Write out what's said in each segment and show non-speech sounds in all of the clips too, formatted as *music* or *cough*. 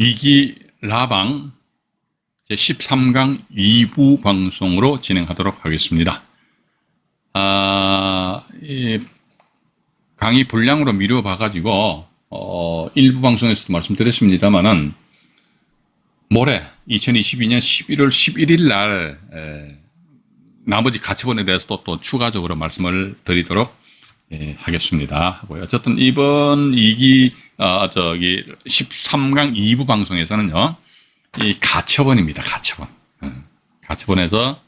이기 라방 제13강 2부 방송으로 진행하도록 하겠습니다. 아, 이 강의 분량으로 미뤄봐가지고, 어, 일부 방송에서도 말씀드렸습니다만은, 모레 2022년 11월 11일 날, 에, 나머지 가처분에 대해서도 또 추가적으로 말씀을 드리도록 예, 하겠습니다. 어쨌든 이번 2기, 어, 저기, 13강 2부 방송에서는요, 이 가처분입니다. 가처분. 음, 가처분에서,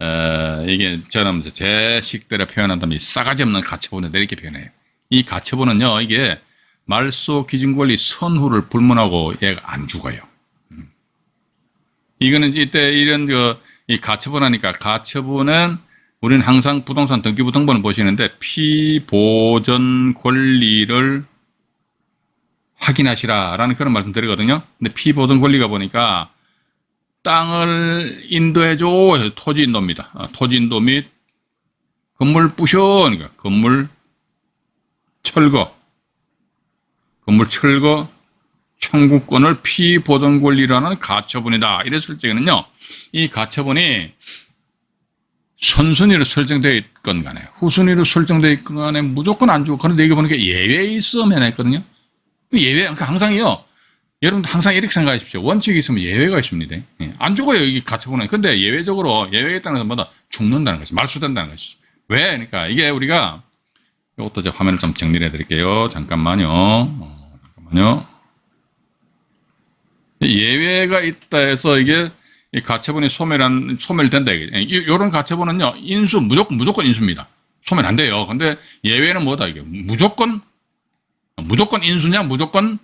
어, 이게 저는 제 식대로 표현한다면 이 싸가지 없는 가처분을 이렇게 표현해요. 이 가처분은요, 이게 말소 기준권리 선후를 불문하고 얘가 안 죽어요. 음. 이거는 이때 이런 그, 이 가처분 하니까 가처분은 우리는 항상 부동산 등기부 등본을 보시는데 피보전 권리를 확인하시라라는 그런 말씀 드리거든요. 근데 피보전 권리가 보니까 땅을 인도해줘 해서 토지 인도입니다. 아, 토지 인도 및 건물 부셔 그러니까 건물 철거 건물 철거 청구권을 피보전 권리라는 가처분이다. 이랬을 적에는요. 이 가처분이 선순위로 설정되어 있건 간에 후순위로 설정되어 있건 간에 무조건 안 주고 그런데 이거 보니까 예외 있으면 했거든요. 그 예외 그러니까 항상요. 여러분 항상 이렇게 생각하십시오. 원칙이 있으면 예외가 있습니다. 예, 안 죽어요 이게 가처분은. 근데 예외적으로 예외가 있다는 것보다 죽는다는 것이 말수된다는 것이죠. 왜? 그러니까 이게 우리가 이것도 제가 화면을 좀 정리를 해드릴게요. 잠깐만요. 어, 잠깐만요. 예외가 있다 해서 이게 이 가처분이 소멸한 소멸된다 이런 가처분은요 인수 무조건 무조건 인수입니다. 소멸 안 돼요. 근데 예외는 뭐다 이게 무조건 무조건 인수냐 무조건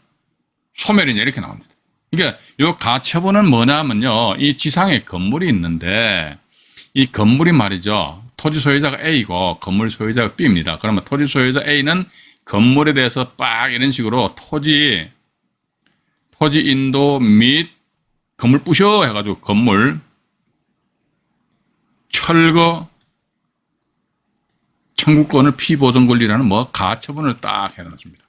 소멸이냐 이렇게 나옵니다. 그러니까 요 가처분은 뭐냐면요 이 지상에 건물이 있는데 이 건물이 말이죠 토지 소유자가 A고 건물 소유자가 B입니다. 그러면 토지 소유자 A는 건물에 대해서 빡 이런 식으로 토지 토지 인도 및 건물 부셔 해가지고 건물 철거 청구권을 피보전 권리라는 뭐 가처분을 딱 해놨습니다.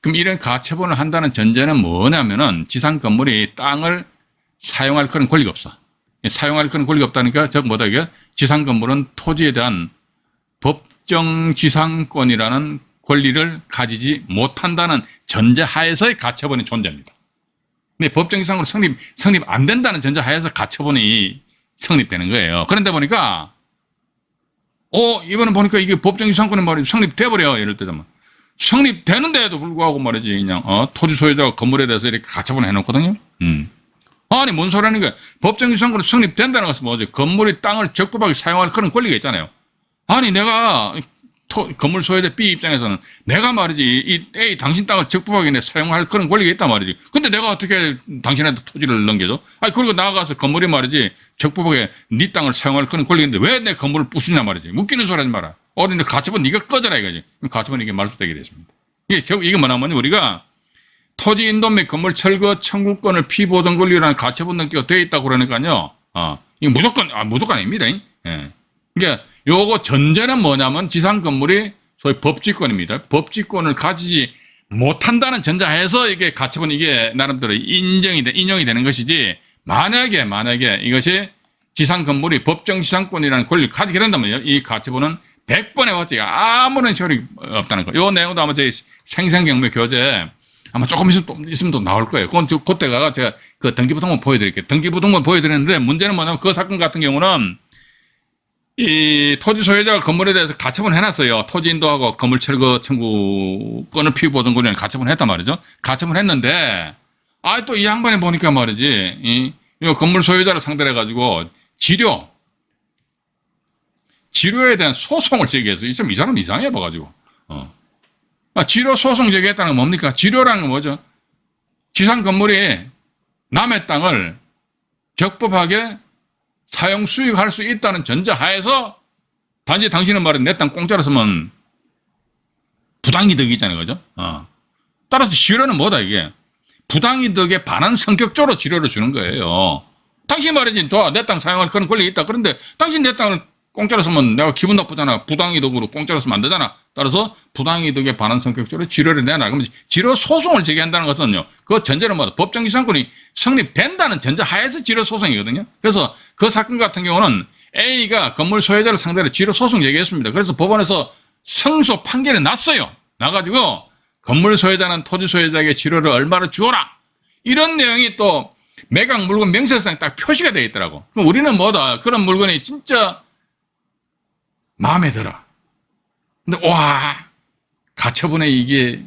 그럼 이런 가처분을 한다는 전제는 뭐냐면은 지상 건물이 땅을 사용할 그런 권리가 없어. 사용할 그런 권리가 없다니까 저 뭐다 이게 지상 건물은 토지에 대한 법정 지상권이라는 권리를 가지지 못한다는 전제 하에서의 가처분이 존재합니다. 근데 법정지상으로 성립, 성립 안 된다는 전제하에서 가처분이 성립되는 거예요. 그런데 보니까, 어, 이번에 보니까 이게 법정지상권이 말이 성립돼버려. 예를 들자면. 성립되는데도 불구하고 말이지, 그냥, 어, 토지 소유자가 건물에 대해서 이렇게 가처분을 해놓거든요. 음. 아니, 뭔 소리라는 거야. 법정지상권이 성립된다는 것은 뭐지? 건물이 땅을 적법하게 사용할 그런 권리가 있잖아요. 아니, 내가 토, 건물 소유자 B 입장에서는 내가 말이지 이 A 당신 땅을 적법하게 사용할 그런 권리가 있단 말이지. 근데 내가 어떻게 당신한테 토지를 넘겨줘? 아니 그리고 나가서 건물이 말이지 적법하게 네 땅을 사용할 그런 권리가 있는데 왜 내 건물을 부수냐 말이지. 웃기는 소리 하지 마라. 어딘데 가처분 네가 꺼져라 이거지. 가처분 이게 말소되게 됐습니다. 이게 결국 이게 뭐냐면 우리가 토지 인도 및 건물 철거 청구권을 피보전 권리라는 가처분 등기가 되어 있다고 그러니까요. 아, 이거 무조건 아 무조건 아닙니다. 예. 그러니까 요거 전제는 뭐냐면 지상 건물이 소위 법지권입니다. 법지권을 가지지 못한다는 전제하에서 이게 가처분 이게 나름대로 인정이 돼, 인용이 되는 것이지 만약에 만약에 이것이 지상 건물이 법정 지상권이라는 권리를 가지게 된다면요. 이 가처분은 100번에 왔지 아무런 효력이 없다는 거. 요 내용도 아마 저희 생생경매 교재 아마 조금 있으면 또, 있으면 또 나올 거예요. 그건 저, 그때가 제가 그 등기부등본 보여드릴게요. 등기부등본 보여드렸는데 문제는 뭐냐면 그 사건 같은 경우는 이 토지 소유자가 건물에 대해서 가처분 해놨어요. 토지 인도하고 건물 철거 청구권을 피보전권이라는 가처분 했단 말이죠. 가처분 했는데, 아, 또 이 양반이 보니까 말이지, 이, 이 건물 소유자를 상대로 해가지고, 지료, 지료에 대한 소송을 제기해서, 이 사람 이상해 봐가지고, 어. 아, 지료 소송 제기했다는 건 뭡니까? 지료라는 건 뭐죠? 지상 건물이 남의 땅을 적법하게 사용 수익할 수 있다는 전제하에서 단지 당신은 말은 내 땅 공짜로 쓰면 부당이득이잖아요. 그죠? 어. 따라서 지료는 뭐다 이게? 부당이득에 반한 성격적으로 지료를 주는 거예요. 당신 말이지, 좋아, 내 땅 사용할 그런 권리 있다. 그런데 당신 내 땅을 공짜로 쓰면 내가 기분 나쁘잖아. 부당이득으로 공짜로 쓰면 안 되잖아. 따라서 부당이득에 반한 성격적으로 지료를 내놔. 그러면 지료 소송을 제기한다는 것은요. 그 전제는 뭐다? 법정지상권이 성립된다는 전제 하에서 지료 소송이거든요. 그래서 그 사건 같은 경우는 A가 건물 소유자를 상대로 지료 소송 제기했습니다. 그래서 법원에서 승소 판결이 났어요. 나가지고 건물 소유자는 토지 소유자에게 지료를 얼마를 주어라. 이런 내용이 또 매각 물건 명세서상에 딱 표시가 되어 있더라고. 그럼 우리는 뭐다? 그런 물건이 진짜 마음에 들어. 근데 와 가처분에 이게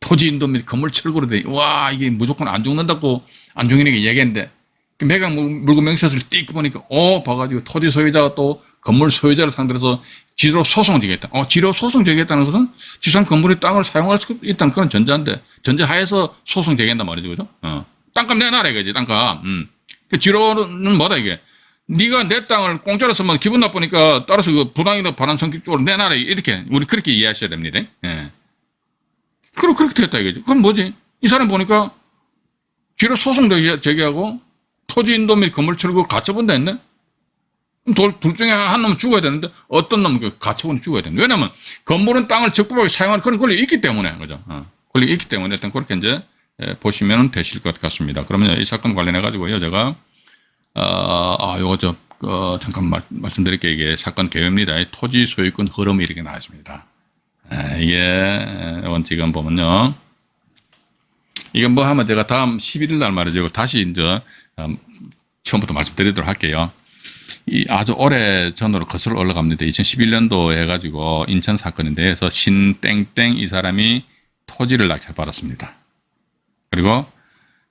토지 인도 및 건물 철거로 돼. 와 이게 무조건 안 죽는다고 안중인에게 얘기했는데 그 매각 물- 물건 명세서를 띡 보니까 어 봐가지고 토지 소유자가 또 건물 소유자를 상대로 지로 소송 제기했다. 어 지로 소송 제기했다는 것은 지상 건물의 땅을 사용할 수 있다는 그런 전제인데 전제 하에서 소송 제기한단 말이죠, 그죠? 어 땅값 내놔라 이거지 땅값. 음. 그 지로는 뭐다 이게? 네가 내 땅을 공짜로 쓰면 기분 나쁘니까 따라서 그 부당이득 반환 성격적으로 내놔라 이렇게 우리 그렇게 이해하셔야 됩니다. 예. 그럼 그렇게 됐다 이거지. 그럼 뭐지? 이 사람 보니까 지로 소송 제기- 제기하고 토지 인도 및 건물 철거 가처분 됐네? 그럼 돌- 둘 중에 한 놈은 죽어야 되는데 어떤 놈은 그 가처분이 죽어야 되는데 왜냐면 건물은 땅을 적법하게 사용하는 그런 권리가 있기 때문에 그죠? 어. 권리가 있기 때문에 일단 그렇게 이제 예, 보시면 되실 것 같습니다. 그러면 이 사건 관련해 가지고요 제가 어, 아 요거 저 어, 잠깐 말, 말씀드릴게요 이게 사건 개요입니다. 이 토지 소유권 흐름이 이렇게 나와 있습니다. 예, 이게 이건 지금 보면요. 이건 뭐 하면 제가 다음 11일 날 말이죠. 다시 이제 음, 처음부터 말씀드리도록 할게요. 이 아주 오래 전으로 거슬러 올라갑니다. 2011년도 해가지고 인천 사건에 대해서 신땡땡 이 사람이 토지를 낙찰받았습니다. 그리고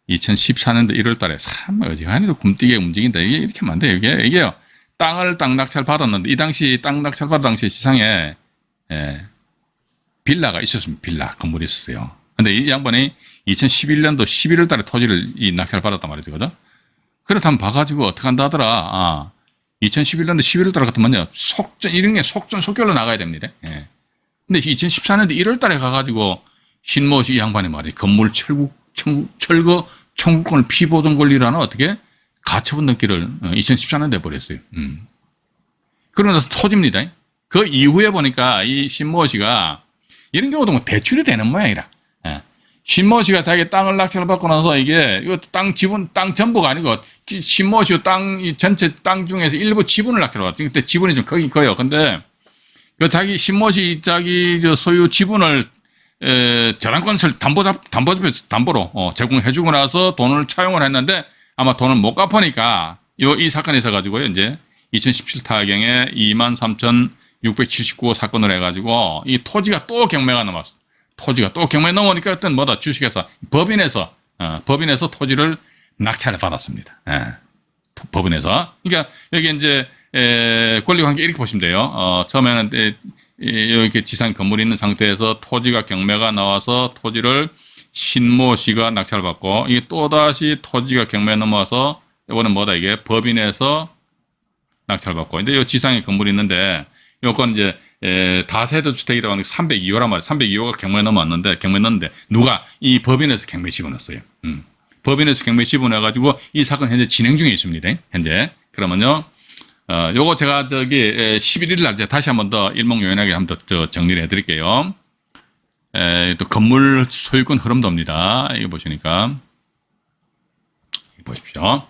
2014년도 1월 달에 참 어지간히도 굼뛰게 움직인다. 이게 이렇게 돼요. 이게, 이게요. 땅을 땅 낙찰 받았는데 이 당시 땅 낙찰 받은 당시 시상에 예, 빌라가 있었습니다. 빌라 건물이 있었어요. 근데 이 양반이 2011년도 11월 달에 토지를 이 낙찰 받았단 말이죠. 그죠? 그렇다면 봐가지고 어떻게 한다 하더라. 아, 2011년도 11월 달 같으면요. 속전, 이런 게 속전, 속결로 나가야 됩니다. 예. 근데 2014년도 1월 달에 가가지고 신모시 이 양반이 말이에요. 건물 철국, 청, 철거 청구권을 피보던 권리라는 어떻게 가처분 등기를 2014년에 내버렸어요. 음. 그러고 나서 토지입니다. 그 이후에 보니까 이 신모 씨가 이런 경우도 뭐 대출이 되는 모양이라. 예. 신모 씨가 자기 땅을 낙찰을 받고 나서 이게 이거 땅 지분 땅 전부가 아니고 기- 신모 씨땅이 전체 땅 중에서 일부 지분을 낙찰을 받았죠. 그때 지분이 좀 크긴 커요. 근데 그 자기 신모 씨 자기 저 소유 지분을 에, 저당권을 담보 담보 담보로 어, 제공해주고 나서 돈을 차용을 했는데 아마 돈을 못 갚으니까 요 이 사건이 있어가지고요 이제 2017 타경에 23,679호 사건을 해가지고 이 토지가 또 경매가 넘었어. 토지가 또 경매 넘으니까 어떤 뭐다 주식회사 법인에서 어, 법인에서 토지를 낙찰을 받았습니다. 예. 법원에서. 그러니까 여기 이제 에, 권리관계 이렇게 보시면 돼요. 어, 처음에는 에, 에, 이렇게 지상 건물이 있는 상태에서 토지가 경매가 나와서 토지를 신모 씨가 낙찰을 받고 이게 또 다시 토지가 경매에 넘어와서 이거는 뭐다 이게 법인에서 낙찰을 받고 근데 이 지상에 건물이 있는데 요건 이제 에, 다세대 주택이라고 하는 게 302호란 말이에요. 302호가 경매에 넘어왔는데 경매에 넣는데 누가 이 법인에서 경매 집어넣었어요. 음. 법인에서 경매 집어넣어가지고 이 사건 현재 진행 중에 있습니다. 현재. 그러면요. 어, 요거 제가 저기 에, 11일 날 다시 한번 더 일목요연하게 한번 더 정리를 해드릴게요. 에, 또 건물 소유권 흐름도입니다. 이거 보시니까 보십시오.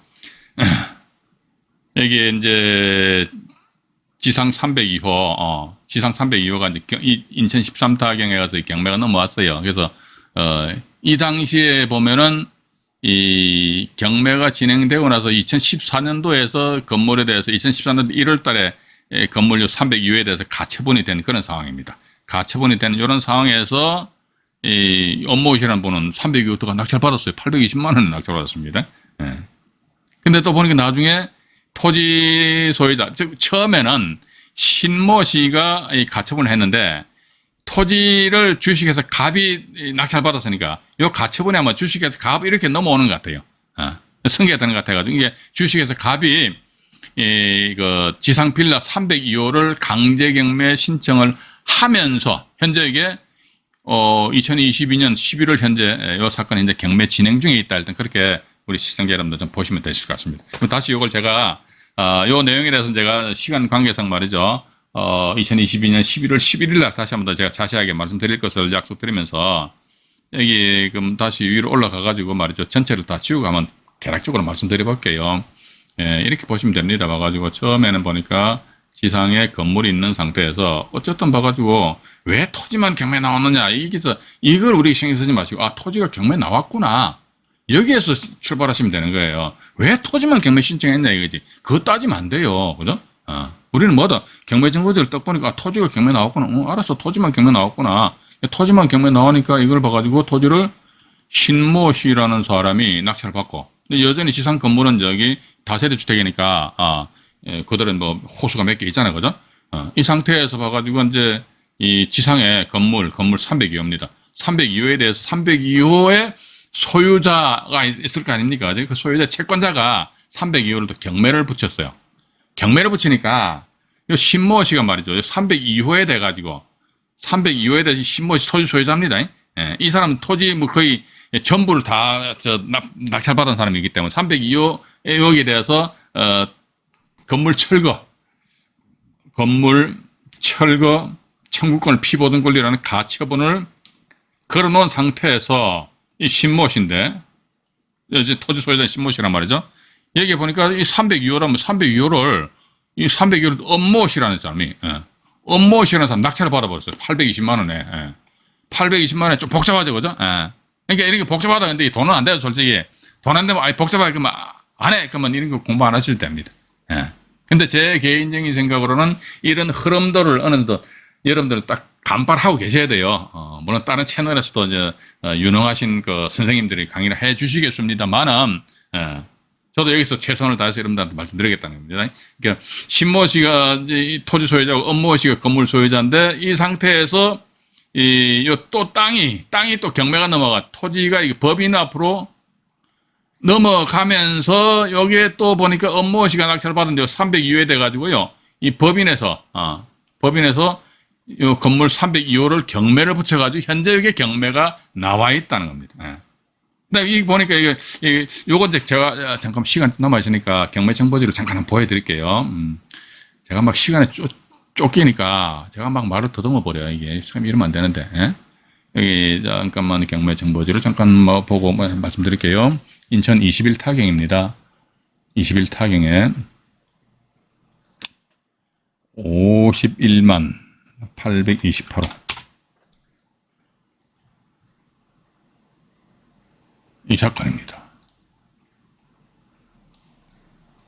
*laughs* 여기에 이제 지상 302호, 어, 지상 302호가 이제 인천 13타경에 가서 이 경매가 넘어왔어요. 그래서 어, 이 당시에 보면은 이 경매가 진행되고 나서 2014년도에서 건물에 대해서 2014년도 1월 달에 에, 건물료 302호에 대해서 가처분이 된 그런 상황입니다. 가처분이 되는 이런 상황에서 이 업무실이라는 분은 302호가 낙찰받았어요. 820만 원을 낙찰받았습니다. 예. 근데 또 보니까 나중에 토지 소유자, 즉, 처음에는 신모 씨가 이 가처분을 했는데 토지를 주식에서 갑이 낙찰받았으니까 요 가처분에 아마 주식에서 갑 이렇게 넘어오는 것 같아요. 어, 승계가 되는 것 같아가지고 이게 주식에서 갑이 이, 그 지상 빌라 302호를 강제 경매 신청을 하면서 현재 이게 어 2022년 11월 현재 이 사건이 이제 경매 진행 중에 있다 일단 그렇게 우리 시청자 여러분들 좀 보시면 되실 것 같습니다. 그럼 다시 이걸 제가 어, 요 내용에 대해서는 제가 시간 관계상 말이죠. 어, 2022년 11월 11일 날 다시 한번 더 제가 자세하게 말씀드릴 것을 약속드리면서 여기 그럼 다시 위로 올라가 가지고 말이죠. 전체를 다 지우고 한번 대략적으로 말씀드려 볼게요. 예, 이렇게 보시면 됩니다. 봐가지고 처음에는 보니까 지상에 건물이 있는 상태에서 어쨌든 봐가지고 왜 토지만 경매 나왔느냐 이게서 이걸 우리 신경 쓰지 마시고 아 토지가 경매 나왔구나 여기에서 출발하시면 되는 거예요. 왜 토지만 경매 신청했냐 이거지. 그거 따지면 안 돼요. 그죠? 어. 우리는 뭐다 경매 정보지를 딱 보니까 아, 토지가 경매 나왔구나. 어, 알았어 토지만 경매 나왔구나. 토지만 경매 나오니까 이걸 봐가지고 토지를 신모 씨라는 사람이 낙찰을 받고 근데 여전히 지상 건물은 저기 다세대 주택이니까 아 예, 그들은 뭐 호수가 몇 개 있잖아요, 그죠? 어, 이 상태에서 봐가지고 이제 이 지상에 건물 건물 302호입니다. 302호에 대해서 302호의 소유자가 있- 있을 거 아닙니까? 그 소유자 채권자가 302호를 또 경매를 붙였어요. 경매를 붙이니까 이 신모 씨가 말이죠. 302호에 돼 가지고 302호에 대해서 신모 씨 토지 소유자입니다. 예, 이 사람은 토지 뭐 거의 전부를 다 저 낙찰받은 사람이기 때문에 302호 여기에 대해서 어 건물 철거, 건물 철거 청구권을 피보든 권리라는 가처분을 걸어놓은 상태에서 이 신모 씨인데 이제 토지 소유자 신모 씨란 말이죠. 여기 보니까 이 302호라면 302호를 이 302호를 엄모 씨라는 사람이 예. 사람 낙찰을 받아버렸어요. 820만 원에. 예. 820만 원에 좀 복잡하죠, 그죠? 예. 그러니까 이렇게 복잡하다 근데 돈은 안 돼요, 솔직히. 돈 안 되면 아이 복잡하게 그러면 안 해. 그러면 이런 거 공부 안 하실 때입니다. 예. 근데 제 개인적인 생각으로는 이런 흐름들을 어느 정도 여러분들은 딱 간파하고 계셔야 돼요. 어, 물론 다른 채널에서도 이제 어, 유능하신 그 선생님들이 강의를 해 주시겠습니다만은 예. 저도 여기서 최선을 다해서 여러분들한테 말씀드리겠다는 겁니다. 그러니까 신모 씨가 토지 소유자고 엄모 씨가 건물 소유자인데 이 상태에서 이또 땅이 땅이 또 경매가 넘어가 토지가 법인 앞으로 넘어가면서 여기에 또 보니까 엄모 씨가 낙찰 받은 데 302호에 돼 가지고요. 이 법인에서 아, 법인에서 이 건물 302호를 경매를 붙여 가지고 현재 여기 경매가 나와 있다는 겁니다. 예. 근데 이 보니까 이게, 이게 요건 이제 제가 잠깐 시간 남아 있으니까 경매 정보지를 잠깐 한번 보여드릴게요. 음, 제가 막 시간에 쫓, 쫓기니까 제가 막 말을 더듬어 버려요. 이게 참 이러면 안 되는데. 예? 여기 잠깐만 경매 정보지를 잠깐 뭐 보고 뭐 말씀드릴게요. 인천 20일 타경입니다. 20일 타경에 51만 828호. 이 사건입니다.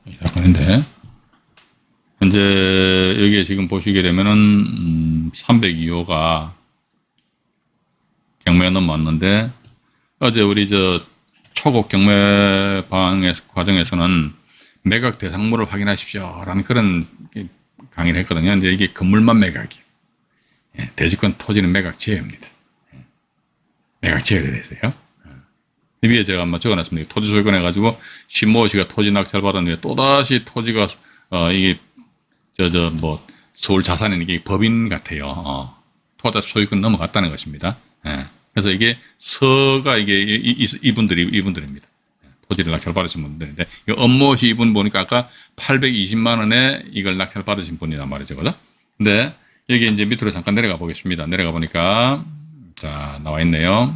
이 사건인데, 현재 여기에 지금 보시게 되면은, 음, 302호가 경매가 넘어왔는데, 어제 우리 저 초급 경매 방의 과정에서는 매각 대상물을 확인하십시오. 라는 그런 강의를 했거든요. 근데 이게 건물만 매각이에요. 예, 대지권 토지는 매각 제외입니다. 예, 매각 제외가 됐어요. 이 위에 제가 한번 적어놨습니다. 토지 소유권 해가지고 신모 씨가 토지 낙찰 후에 또다시 토지가 어 이게 저 저 뭐 서울 자산은 이게 법인 같아요. 어, 토지 소유권 넘어갔다는 것입니다. 예. 그래서 이게 서가 이게 이, 이, 이분들이 이분들입니다. 예, 토지를 낙찰 받으신 분들인데 이 엄모 씨 이분 보니까 아까 820만 원에 이걸 낙찰 받으신 분이란 말이죠, 그죠? 근데 여기 이제 밑으로 잠깐 내려가 보겠습니다. 내려가 보니까 자 나와 있네요.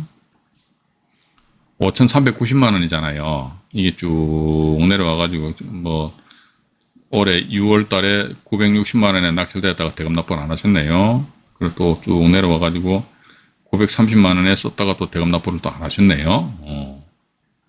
5,390만 원이잖아요. 이게 쭉 내려와가지고, 뭐, 올해 6월 달에 960만 원에 낙찰됐다가 대금 납부를 안 하셨네요. 그리고 또 쭉 내려와가지고, 930만 원에 썼다가 또 대금 납부를 또 안 하셨네요. 어.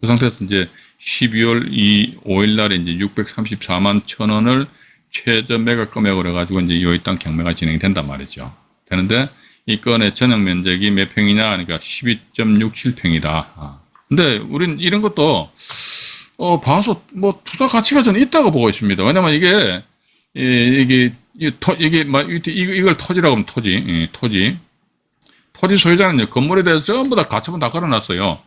그 상태에서 이제 12월 2, 5일 날에 이제 634만 천 원을 최저 매각 금액으로 해가지고 이제 요땅 경매가 진행이 된단 말이죠. 되는데, 이 건의 전용 면적이 몇 평이냐? 그러니까 12.67평이다. 아. 근데 우린 이런 것도 어 봐서 뭐 투자 가치가 저는 있다고 보고 있습니다. 왜냐면 이게 이- 이게 이 토- 이게 막 이- 이걸 토지라고 하면 토지, 예, 토지, 토지 소유자는 이제 건물에 대해서 전부 다 가처분 다 걸어놨어요.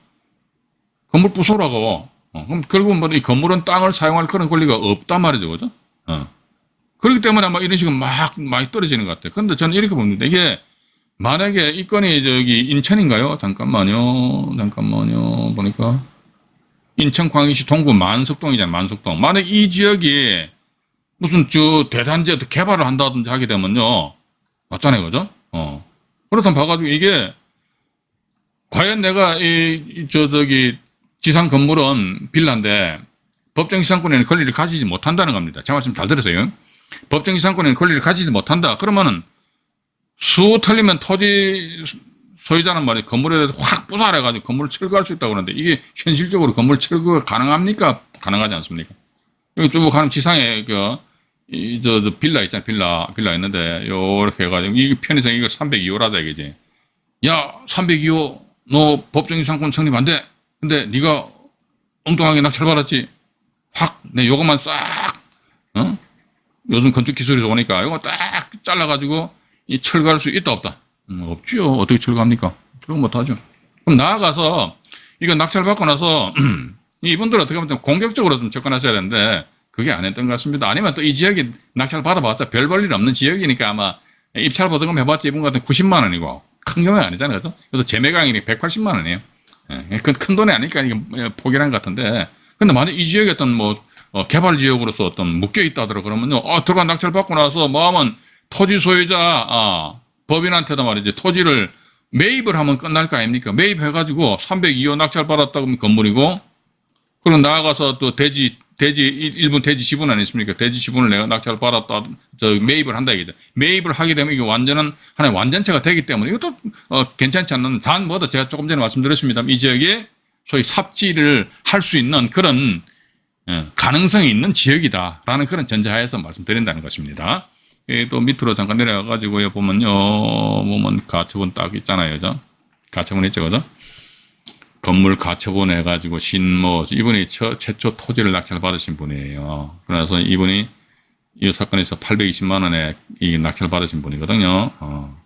건물 부수라고. 어, 그럼 결국은 뭐 이 건물은 땅을 사용할 그런 권리가 없단 말이죠, 그죠? 어. 그렇기 때문에 아마 이런 식으로 막 많이 떨어지는 것 같아요. 근데 저는 이렇게 봅니다. 이게 만약에 이 건이 저기 인천인가요? 잠깐만요. 잠깐만요. 보니까 인천 광역시 동구 만석동이잖아요. 만석동. 만약 이 지역이 무슨 저 대단지 개발을 한다든지 하게 되면요. 맞잖아요. 그죠? 어. 그렇다면 봐가지고 이게 과연 내가 이, 이 저, 저기 지상 건물은 빌라인데 법정 지상권에는 권리를 가지지 못한다는 겁니다. 제 말씀 잘 들으세요. 법정 지상권에는 권리를 가지지 못한다. 그러면은 수 틀리면 토지 소유자는 말이 건물에 대해서 확 부사해가지고 건물을 철거할 수 있다고 그러는데 이게 현실적으로 건물 철거가 가능합니까? 가능하지 않습니까? 여기 쭉 가는 지상에 그, 이, 저, 저 빌라 있잖아요. 빌라, 빌라 있는데, 요렇게 해가지고, 이게 편의상 이거 302호라다 이거지. 야, 302호, 너 법정이상권 성립 안 돼. 근데 네가 엉뚱하게 낙찰 받았지. 확, 내 요것만 싹, 어? 요즘 건축 기술이 좋으니까 요거 딱 잘라가지고 이 철거할 수 있다 없다. 음, 없지요. 어떻게 철거합니까? 철거 못하죠. 그럼 나아가서 이거 낙찰 받고 나서 *clears throat* 이분들 어떻게 보면 좀 공격적으로 좀 접근하셔야 되는데 그게 안 했던 것 같습니다. 아니면 또 이 지역이 낙찰 받아봤자 별 볼 일 없는 지역이니까 아마 입찰 보증금 해봤자 이분 같은 90만 원이고 큰 금액 아니잖아요. 그죠? 그래서 재매강이 180만 원이에요. 예, 큰, 큰 돈이 아니니까 이게 포기한 것 같은데 근데 만약 이 지역에 어떤 뭐 어, 개발 지역으로서 어떤 묶여 있다더라 그러면요. 어, 들어가 낙찰 받고 나서 뭐 하면 토지 소유자 아, 법인한테도 말이지 토지를 매입을 하면 끝날 거 아닙니까? 매입해가지고 302호 낙찰 받았다 그러면 건물이고 그럼 나아가서 또 대지 대지 일- 일본 대지 지분 아니십니까? 대지 지분을 내가 낙찰 받았다 저 매입을 한다 이거죠. 매입을 하게 되면 이게 완전한 하나의 완전체가 되기 때문에 이것도 어, 괜찮지 않는 단 뭐다 제가 조금 전에 말씀드렸습니다. 이 지역에 소위 삽지를 할수 있는 그런 어, 가능성이 있는 지역이다라는 그런 전제하에서 말씀드린다는 것입니다. 예, 또 밑으로 잠깐 내려가가지고요 보면요 보면 가처분 딱 있잖아요, 그죠? 가처분 있죠, 그죠? 건물 가처분 해가지고 신모 이분이 처, 최초 토지를 낙찰 받으신 분이에요. 그래서 이분이 이 사건에서 820만 원에 이 낙찰 받으신 분이거든요. 어,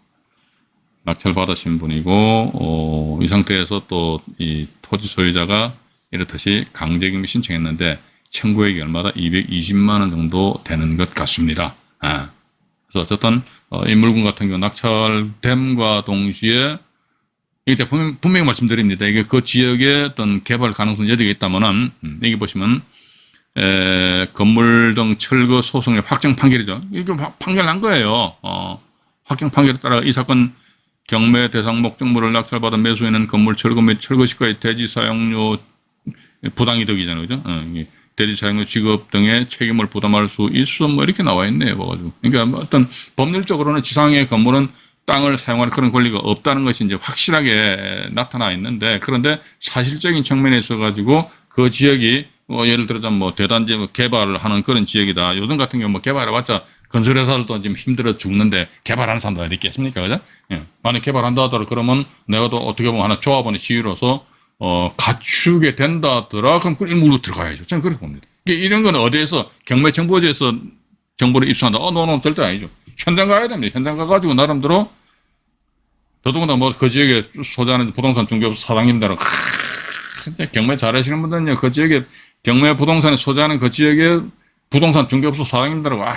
낙찰 받으신 분이고 어, 이 상태에서 또 이 토지 소유자가 이렇듯이 강제금이 신청했는데 청구액이 얼마다 220만 원 정도 되는 것 같습니다. 아. 그래서 어쨌든 어, 이 물건 같은 경우 낙찰됨과 동시에 이게 분명, 분명히 말씀드립니다. 이게 그 지역에 어떤 개발 가능성 여지가 있다면은 음, 여기 보시면 에, 건물 등 철거 소송의 확정 판결이죠. 이게 막 판결 난 거예요. 어, 확정 판결에 따라 이 사건 경매 대상 목적물을 낙찰받은 매수인은 건물 철거 및 철거 시까지 대지 사용료 부당이득이잖아요, 그죠? 어, 이게 대지 사용료 지급 등의 책임을 부담할 수 있어 뭐 이렇게 나와 있네요, 봐가지고. 그러니까 뭐 어떤 법률적으로는 지상의 건물은 땅을 사용할 그런 권리가 없다는 것이 이제 확실하게 나타나 있는데 그런데 사실적인 측면에 있어 가지고 그 지역이 뭐 예를 들어서 뭐 대단지 뭐 개발을 하는 그런 지역이다. 요즘 같은 경우 뭐 개발해봤자 건설회사들도 지금 힘들어 죽는데 개발하는 사람들 어디 있겠습니까? 그죠? 예. 만약 개발한다 하더라 그러면 내가 또 어떻게 보면 하나 조합원의 지위로서 어, 갖추게 된다더라. 그럼 그 인물로 들어가야죠. 저는 그렇게 봅니다. 이런 건 어디에서 경매정보지에서 정보를 입수한다. 어, 너는 절대 아니죠. 현장 가야 됩니다. 현장 가가지고 나름대로 더더군다나 뭐 그 지역에 소재하는 부동산 중개업소 사장님들은 크, 진짜 경매 잘하시는 분들은요 그 지역에 경매 부동산에 소재하는 그 지역에 부동산 중개업소 사장님들하고 아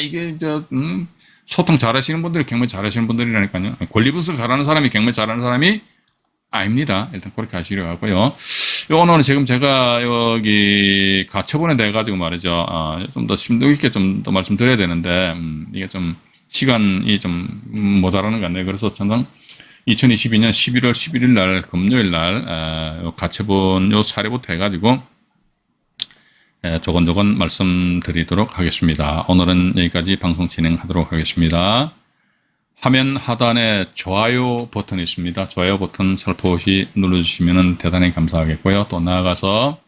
이게 저 음, 소통 잘하시는 분들이 경매 잘하시는 분들이라니까요 권리 분석 잘하는 사람이 경매 잘하는 사람이 아닙니다 일단 그렇게 하시려 하고요 오늘은 지금 제가 여기 가처분에 대해 가지고 말이죠 아, 좀더 심도 있게 좀 더 말씀드려야 되는데 음, 이게 좀 시간이 좀 모자라는 것 같네요 그래서 전당 2022년 11월 11일 날 금요일 날 아, 요 가처분 요 사례부터 해가지고 예, 조곤조곤 말씀드리도록 하겠습니다. 오늘은 여기까지 방송 진행하도록 하겠습니다. 화면 하단에 좋아요 버튼이 있습니다. 좋아요 버튼 살포시 눌러주시면 대단히 감사하겠고요. 또 나아가서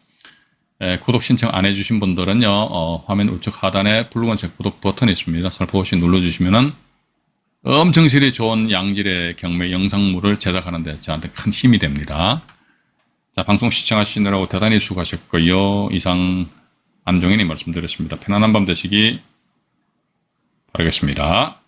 예, 구독 신청 안 해주신 분들은요, 어, 화면 우측 하단에 붉은색 구독 버튼이 있습니다. 살포시 눌러주시면은 엄청 질이 좋은 양질의 경매 영상물을 제작하는데 저한테 큰 힘이 됩니다. 자, 방송 시청하시느라고 대단히 수고하셨고요. 이상 안종현이 말씀드렸습니다. 편안한 밤 되시기 바라겠습니다.